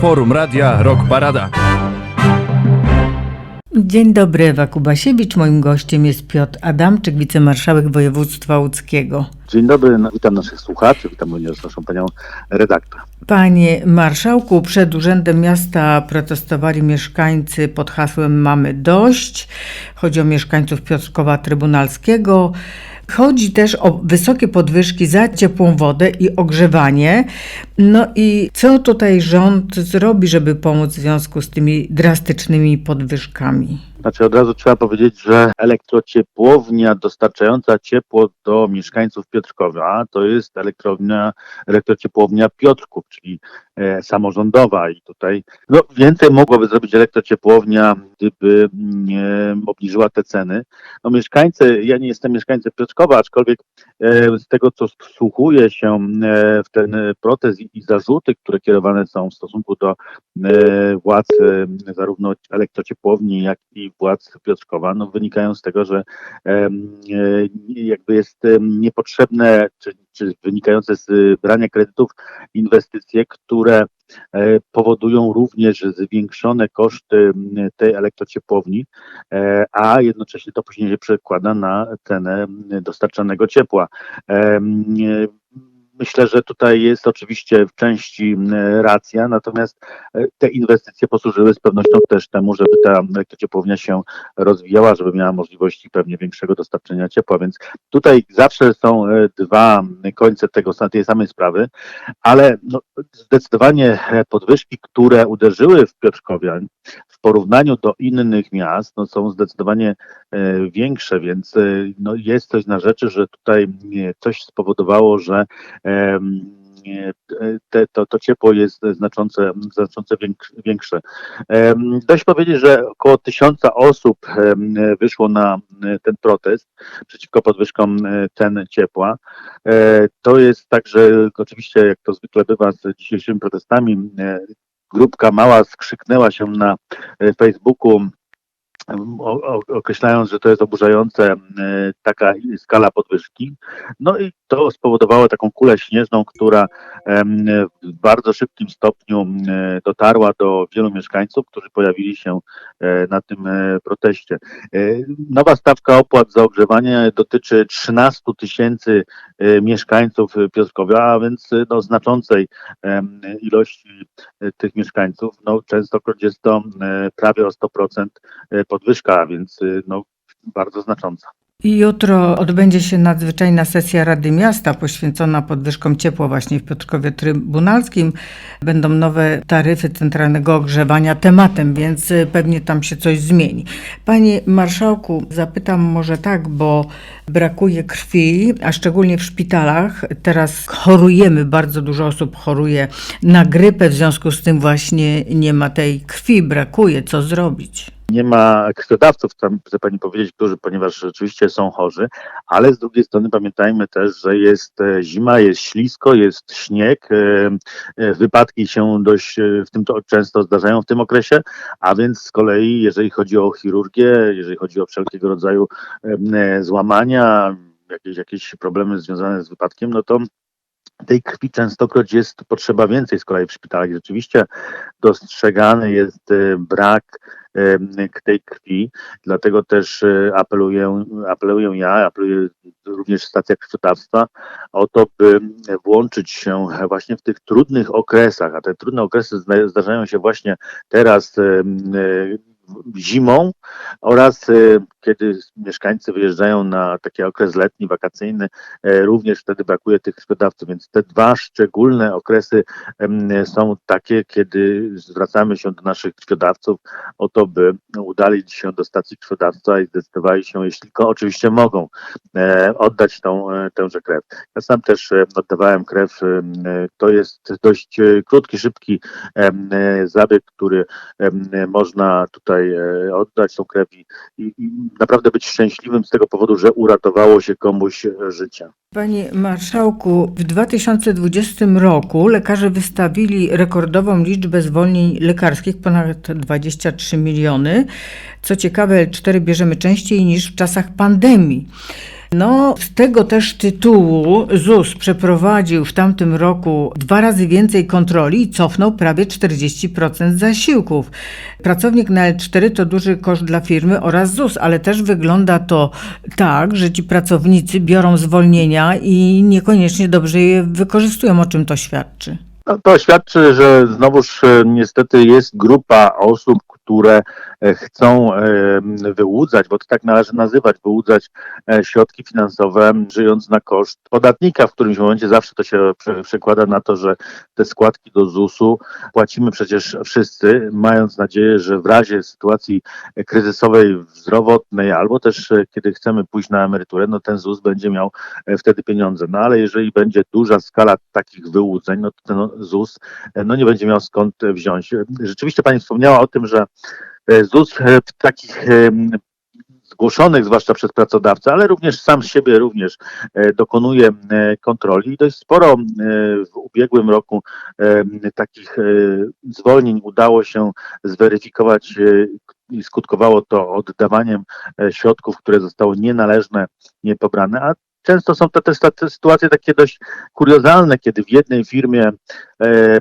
Forum Radia Rock Parada. Dzień dobry, Ewa Kubasiewicz. Moim gościem jest Piotr Adamczyk, wicemarszałek województwa łódzkiego. Dzień dobry, no, witam naszych słuchaczy, witam również naszą panią redaktor. Panie marszałku, przed Urzędem Miasta protestowali mieszkańcy pod hasłem Mamy dość. Chodzi o mieszkańców Piotrkowa Trybunalskiego. Chodzi też o wysokie podwyżki za ciepłą wodę i ogrzewanie. No i co tutaj rząd zrobi, żeby pomóc w związku z tymi drastycznymi podwyżkami? Znaczy od razu trzeba powiedzieć, że elektrociepłownia dostarczająca ciepło do mieszkańców Piotrkowa to jest elektrownia, elektrociepłownia Piotrków, czyli e, samorządowa i tutaj no, więcej mogłaby zrobić elektrociepłownia, gdyby nie obniżyła te ceny. No mieszkańcy, ja nie jestem mieszkańcem Piotrkowa, aczkolwiek e, z tego co wsłuchuję się e, w ten protest i, i zarzuty, które kierowane są w stosunku do e, władz e, zarówno elektrociepłowni, jak i władz Piotrkowa, no, wynikają z tego, że e, jakby jest niepotrzebne, czy, czy wynikające z y, brania kredytów inwestycje, które e, powodują również zwiększone koszty tej elektrociepłowni, e, a jednocześnie to później się przekłada na cenę dostarczanego ciepła. Myślę, że tutaj jest oczywiście w części racja, natomiast e, te inwestycje posłużyły z pewnością też temu, żeby ta elektrociepłownia się rozwijała, żeby miała możliwości pewnie większego dostarczenia ciepła, więc tutaj zawsze są e, dwa końce tego, tej samej sprawy, ale no, zdecydowanie e, podwyżki, które uderzyły w Piotrkowie w porównaniu do innych miast, no, są zdecydowanie większe, więc e, no, jest coś na rzeczy, że tutaj e, coś spowodowało, że te, to, to ciepło jest znaczące, znaczące większe- Dość powiedzieć, że około tysiąca osób wyszło na e, ten protest przeciwko podwyżkom e, cen ciepła. E, To jest także, oczywiście, jak to zwykle bywa z dzisiejszymi protestami, e, grupka mała skrzyknęła się na e, Facebooku określając, że to jest oburzające e, taka skala podwyżki. No i to spowodowało taką kulę śnieżną, która w bardzo szybkim stopniu dotarła do wielu mieszkańców, którzy pojawili się e, na tym e, proteście. Nowa stawka opłat za ogrzewanie dotyczy 13 tysięcy mieszkańców Piotrkowa, a więc no, znaczącej ilości tych mieszkańców. No, częstokroć jest to prawie o 100% e, podwyżka, więc e, no, bardzo znacząca. I Jutro odbędzie się nadzwyczajna sesja Rady Miasta poświęcona podwyżkom ciepła właśnie w Piotrkowie Trybunalskim. Będą nowe taryfy centralnego ogrzewania tematem, więc y, pewnie tam się coś zmieni. Panie Marszałku, zapytam może tak, bo brakuje krwi, a szczególnie w szpitalach. Teraz chorujemy, bardzo dużo osób choruje na grypę, w związku z tym właśnie nie ma tej krwi, brakuje. Co zrobić? Nie ma krwiodawców, chcę pani powiedzieć, którzy, ponieważ rzeczywiście są chorzy, ale z drugiej strony pamiętajmy też, że jest e, zima, jest ślisko, jest śnieg, e, e, wypadki się dość w tym to często zdarzają w tym okresie, a więc z kolei, jeżeli chodzi o chirurgię, jeżeli chodzi o wszelkiego rodzaju złamania, jakieś, jakieś problemy związane z wypadkiem, no to tej krwi częstokroć jest potrzeba więcej z kolei w szpitalach. Rzeczywiście dostrzegany jest e, brak k- tej krwi, dlatego też e, apeluję, apeluję ja, apeluję również stacja krwiodawstwa o to, by włączyć się właśnie w tych trudnych okresach, a te trudne okresy zda- zdarzają się właśnie teraz e, zimą oraz e, kiedy mieszkańcy wyjeżdżają na taki okres letni, wakacyjny, e, również wtedy brakuje tych krwiodawców, więc te dwa szczególne okresy są takie, kiedy zwracamy się do naszych krwiodawców o to, by udalić się do stacji krwiodawstwa i zdecydowali się, jeśli tylko oczywiście mogą, e, oddać tą, tęże krew. Ja sam też oddawałem krew. To jest dość krótki, szybki zabieg, który można tutaj e, oddać tą krew i, i, i naprawdę być szczęśliwym z tego powodu, że uratowało się komuś e, życie. Panie Marszałku, w 2020 roku lekarze wystawili rekordową liczbę zwolnień lekarskich, ponad 23 miliony. Co ciekawe, L4 bierzemy częściej niż w czasach pandemii. No, z tego też tytułu ZUS przeprowadził w tamtym roku dwa razy więcej kontroli i cofnął prawie 40% zasiłków. Pracownik na L4 to duży koszt dla firmy oraz ZUS, ale też wygląda to tak, że ci pracownicy biorą zwolnienia i niekoniecznie dobrze je wykorzystują. O czym to świadczy? No, to świadczy, że znowuż e, niestety jest grupa osób, które chcą e, wyłudzać, bo to tak należy nazywać, wyłudzać e, środki finansowe, żyjąc na koszt podatnika. W którymś momencie zawsze to się prze- przekłada na to, że te składki do ZUS-u płacimy przecież wszyscy, mając nadzieję, że w razie sytuacji kryzysowej, zdrowotnej, albo też e, kiedy chcemy pójść na emeryturę, no ten ZUS będzie miał e, wtedy pieniądze. No ale jeżeli będzie duża skala takich wyłudzeń, no to ten ZUS e, no nie będzie miał skąd e, wziąć. E, Rzeczywiście Pani wspomniała o tym, że e, ZUS e, w takich em, zgłoszonych, zwłaszcza przez pracodawcę, ale również sam z siebie również e, dokonuje e, kontroli. Dość sporo e, w ubiegłym roku e, takich e, zwolnień udało się zweryfikować e, skutkowało to oddawaniem e, środków, które zostały nienależne, niepobrane, a Często są to też te sytuacje takie dość kuriozalne, kiedy w jednej firmie e,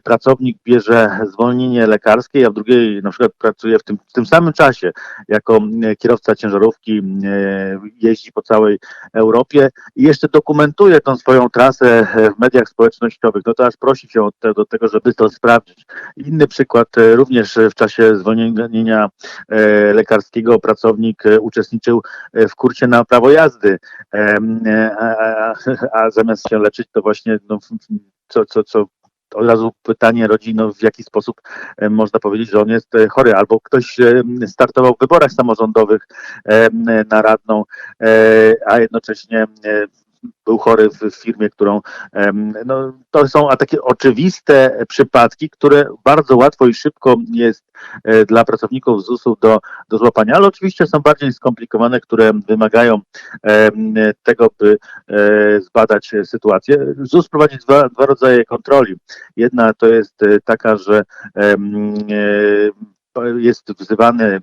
pracownik bierze zwolnienie lekarskie, a w drugiej na przykład pracuje w tym, w tym samym czasie jako e, kierowca ciężarówki, e, jeździ po całej Europie i jeszcze dokumentuje tą swoją trasę e, w mediach społecznościowych. No to aż prosi się te, do tego, żeby to sprawdzić. Inny przykład, e, również w czasie zwolnienia e, lekarskiego pracownik e, uczestniczył e, w kurcie na prawo jazdy, e, a, a, a zamiast się leczyć, to właśnie no, co, co, co od razu pytanie rodzi, no, w jaki sposób e, można powiedzieć, że on jest e, chory, albo ktoś e, startował w wyborach samorządowych na radną, a jednocześnie był chory w firmie, którą no, to są takie oczywiste przypadki, które bardzo łatwo i szybko jest e, dla pracowników ZUS-u do, do złapania, ale oczywiście są bardziej skomplikowane, które wymagają tego, by e, zbadać sytuację. ZUS prowadzi dwa, dwa rodzaje kontroli. Jedna to jest e, taka, że jest wzywany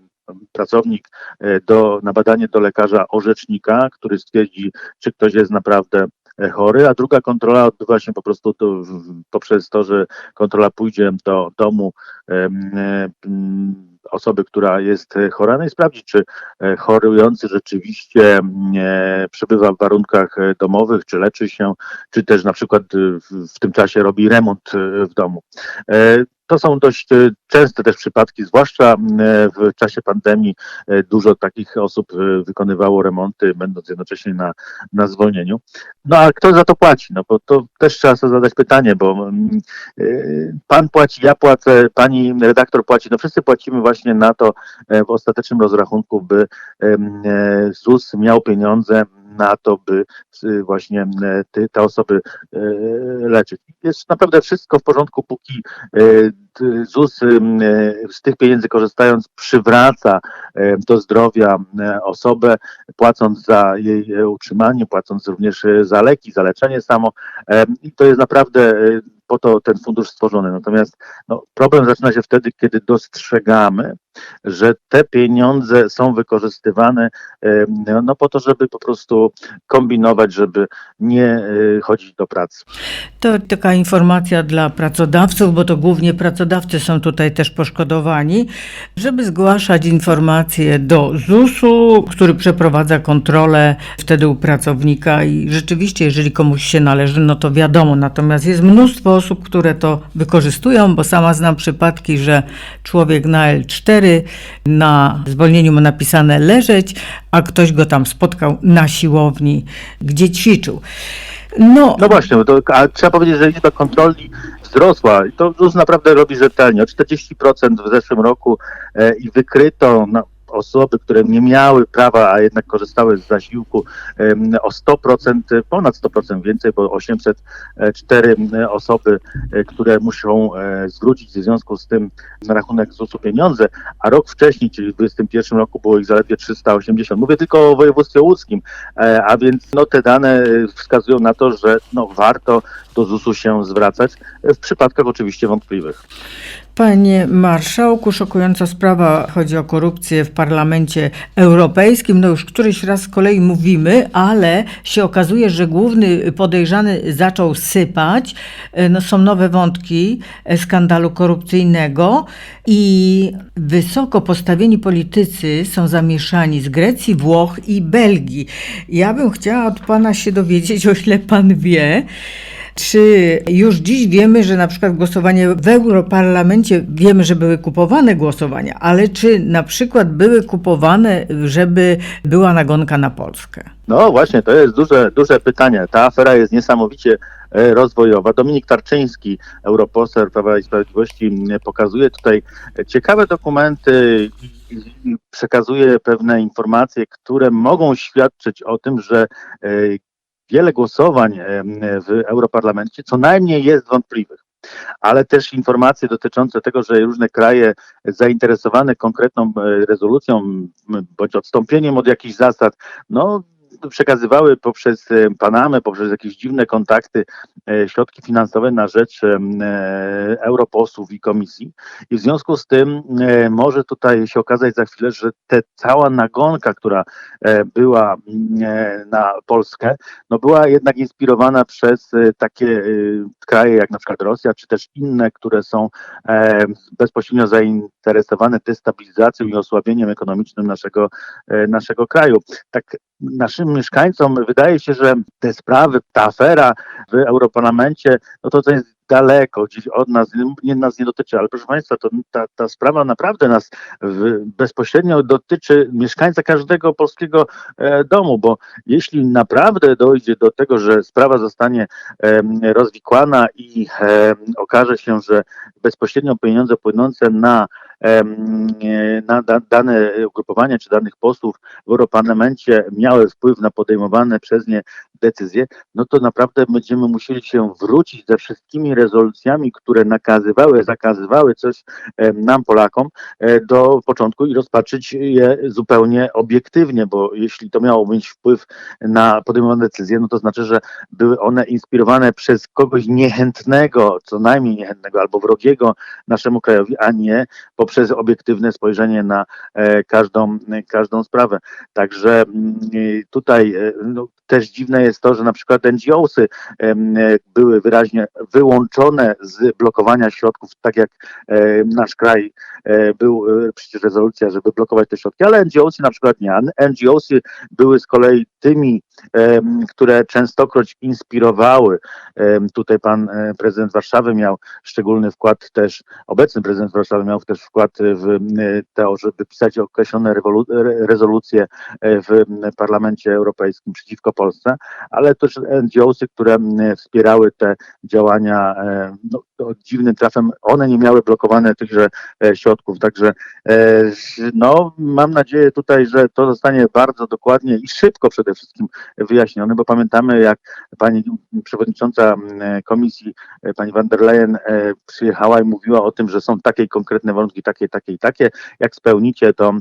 pracownik e, do, na badanie do lekarza orzecznika, który stwierdzi, czy ktoś jest naprawdę e, chory, a druga kontrola odbywa się po prostu to, poprzez to, że kontrola pójdzie do domu e, osoby, która jest e, chora, no i sprawdzi, czy e, chorujący rzeczywiście m, e, przebywa w warunkach domowych, czy leczy się, czy też na przykład w, tym czasie robi remont w domu. To są dość częste też przypadki, zwłaszcza m, e, w czasie pandemii dużo takich osób wykonywało remonty, będąc jednocześnie na, na zwolnieniu. No a kto za to płaci? No bo to też trzeba sobie zadać pytanie, bo mm, pan płaci, ja płacę, pani redaktor płaci, no wszyscy płacimy właśnie na to e, w ostatecznym rozrachunku, by e, ZUS miał pieniądze na to, by e, właśnie e, ty- te osoby leczyć. Jest naprawdę wszystko w porządku, póki ZUS z tych pieniędzy korzystając przywraca do zdrowia osobę, płacąc za jej utrzymanie, płacąc również za leki, za leczenie samo. I to jest naprawdę po to ten fundusz stworzony. Natomiast no, problem zaczyna się wtedy, kiedy dostrzegamy, że te pieniądze są wykorzystywane no, po to, żeby po prostu kombinować, żeby nie e, chodzić do pracy. To taka informacja dla pracodawców, bo to głównie pracodawcy są tutaj też poszkodowani, żeby zgłaszać informacje do ZUS-u, który przeprowadza kontrolę wtedy u pracownika i rzeczywiście, jeżeli komuś się należy, no to wiadomo. Natomiast jest mnóstwo osób, które to wykorzystują, bo sama znam przypadki, że człowiek na L4 na zwolnieniu ma napisane leżeć, a ktoś go tam spotkał na siłowni, gdzie ćwiczył. No, No właśnie, to, a trzeba powiedzieć, że liczba kontroli wzrosła i to ZUS naprawdę robi rzetelnie. O 40% w zeszłym roku e, i wykryto no, osoby, które nie miały prawa, a jednak korzystały z zasiłku o 100%, ponad 100% więcej, bo 804 osoby, e, które muszą e, zwrócić w związku z tym na rachunek ZUS-u pieniądze, a rok wcześniej, czyli w 2021 roku było ich zaledwie 380. Mówię tylko o województwie łódzkim, e, a więc no, te dane e, wskazują na to, że no, warto do ZUS-u się zwracać, e, w przypadkach oczywiście wątpliwych. Panie marszałku, szokująca sprawa, chodzi o korupcję w Parlamencie Europejskim. No już któryś raz z kolei mówimy, ale się okazuje, że główny podejrzany zaczął sypać. E, No, są nowe wątki e, skandalu korupcyjnego i wysoko postawieni politycy są zamieszani z Grecji, Włoch i Belgii. Ja bym chciała od pana się dowiedzieć, o ile pan wie, czy już dziś wiemy, że na przykład głosowanie w Europarlamencie, wiemy, że były kupowane głosowania, ale czy na przykład były kupowane, żeby była nagonka na Polskę? No właśnie, to jest duże, duże pytanie. Ta afera jest niesamowicie e, rozwojowa. Dominik Tarczyński, europoseł Prawa i Sprawiedliwości, pokazuje tutaj ciekawe dokumenty i- i przekazuje pewne informacje, które mogą świadczyć o tym, że e, wiele głosowań w Europarlamencie co najmniej jest wątpliwych. Ale też informacje dotyczące tego, że różne kraje zainteresowane konkretną e, rezolucją bądź odstąpieniem od jakichś zasad, no przekazywały poprzez e, Panamę, poprzez jakieś dziwne kontakty e, środki finansowe na rzecz e, europosłów i komisji. I w związku z tym może tutaj się okazać za chwilę, że te cała nagonka, która była mm, na Polskę, no była jednak inspirowana przez takie kraje jak na przykład Rosja, czy też inne, które są bezpośrednio zainteresowane destabilizacją i osłabieniem ekonomicznym naszego, naszego kraju. Tak naszym mieszkańcom wydaje się, że te sprawy, ta afera w Europarlamencie, no to to jest daleko gdzieś od nas, nie, nas nie dotyczy, ale proszę Państwa, to ta, ta sprawa naprawdę nas w, bezpośrednio dotyczy mieszkańca każdego polskiego e, domu, bo jeśli naprawdę dojdzie do tego, że sprawa zostanie em, rozwikłana i em, okaże się, że bezpośrednio pieniądze płynące na e, na da, dane ugrupowania czy danych posłów w Europarlamencie miały wpływ na podejmowane przez nie decyzje, no to naprawdę będziemy musieli się wrócić ze wszystkimi rezolucjami, które nakazywały, zakazywały coś nam, Polakom, e, do początku i rozpatrzyć je zupełnie obiektywnie, bo jeśli to miało mieć wpływ na podejmowane decyzje, no to znaczy, że były one inspirowane przez kogoś niechętnego, co najmniej niechętnego albo wrogiego naszemu krajowi, a nie poprzez obiektywne spojrzenie na e, każdą, każdą sprawę. Także mm, tutaj e, no, też dziwne jest to, że na przykład NGOsy e, były wyraźnie wyłączone z blokowania środków, tak jak nasz kraj e, był e, przecież rezolucja, żeby blokować te środki, ale NGOsy na przykład nie. NGOsy były z kolei tymi, które częstokroć inspirowały. Tutaj pan prezydent Warszawy miał szczególny wkład też, obecny prezydent Warszawy miał też wkład w to, żeby pisać określone rezolucje w Parlamencie Europejskim przeciwko Polsce, ale też NGOsy, które wspierały te działania e, no, dziwnym trafem, one nie miały blokowane tychże e, środków, także e, no, mam nadzieję tutaj, że to zostanie bardzo dokładnie i szybko przede wszystkim wyjaśnione, bo pamiętamy jak pani przewodnicząca komisji, pani van der Leyen przyjechała i mówiła o tym, że są takie konkretne warunki, takie, takie i takie, jak spełnicie to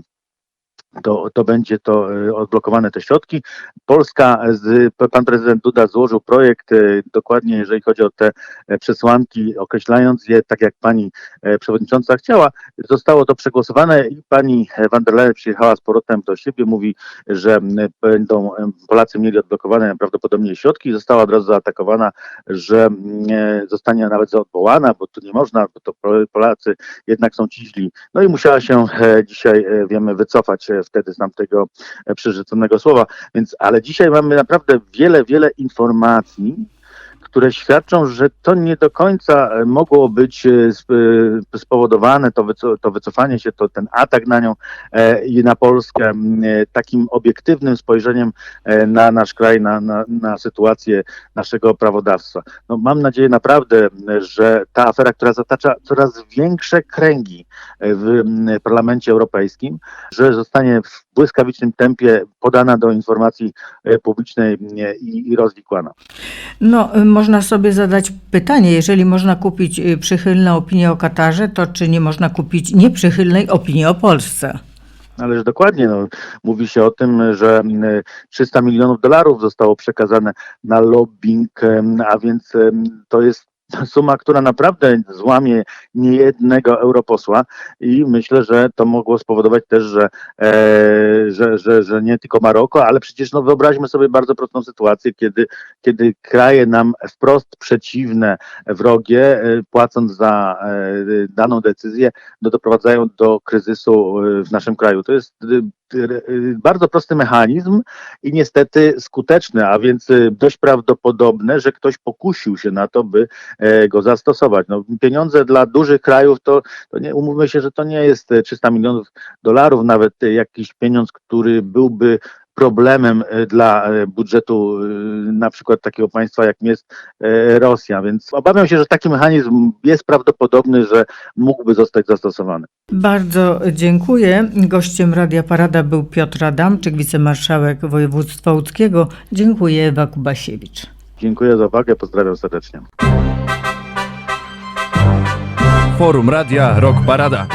to, to będzie to e, odblokowane te środki. Polska, z, pan prezydent Duda złożył projekt, e, dokładnie jeżeli chodzi o te e, przesłanki, określając je tak, jak pani przewodnicząca chciała. Zostało to przegłosowane i pani van der Leyen przyjechała z powrotem do siebie, mówi, że będą Polacy mieli odblokowane prawdopodobnie środki. Została od razu zaatakowana, że zostanie nawet odwołana, bo tu nie można, bo to Pol- Polacy jednak są ci źli. No i musiała się dzisiaj, wiemy, wycofać wtedy z tamtego e, przerzuconego słowa. Więc, ale dzisiaj mamy naprawdę wiele, wiele informacji, które świadczą, że to nie do końca e, mogło być e, e, spowodowane, to, wyco- to wycofanie się, to ten atak na nią i na Polskę takim obiektywnym spojrzeniem na nasz kraj, na, na, na sytuację naszego prawodawstwa. No, mam nadzieję naprawdę, że ta afera, która zatacza coraz większe kręgi w Parlamencie Europejskim, że zostanie w błyskawicznym tempie podana do informacji publicznej i, i rozwikłana. No, y, można sobie zadać pytanie, jeżeli można kupić y, przychylną opinię o Katarze, to czy nie można kupić nieprzychylnej opinii o Polsce? Ależ dokładnie, no, mówi się o tym, że mm, 300 milionów dolarów zostało przekazane na lobbying, a więc to jest suma, która naprawdę złamie niejednego europosła i myślę, że to mogło spowodować też, że, e, że, że, że nie tylko Maroko, ale przecież no, wyobraźmy sobie bardzo prostą sytuację, kiedy, kiedy kraje nam wprost przeciwne, wrogie, e, płacąc za e, daną decyzję, no, doprowadzają do kryzysu e, w naszym kraju. To jest e, bardzo prosty mechanizm i niestety skuteczny, a więc e, dość prawdopodobne, że ktoś pokusił się na to, by e, go zastosować. No, pieniądze dla dużych krajów to, to nie, umówmy się, że to nie jest e, 300 milionów dolarów, nawet e, jakiś pieniądz, który byłby problemem e, dla e, budżetu e, na przykład takiego państwa, jakim jest Rosja. Więc obawiam się, że taki mechanizm jest prawdopodobny, że mógłby zostać zastosowany. Bardzo dziękuję. Gościem Radia Parada był Piotr Adamczyk, wicemarszałek województwa łódzkiego. Dziękuję, Ewa Kubasiewicz. Dziękuję za uwagę, pozdrawiam serdecznie. Forum Radia Rock Parada.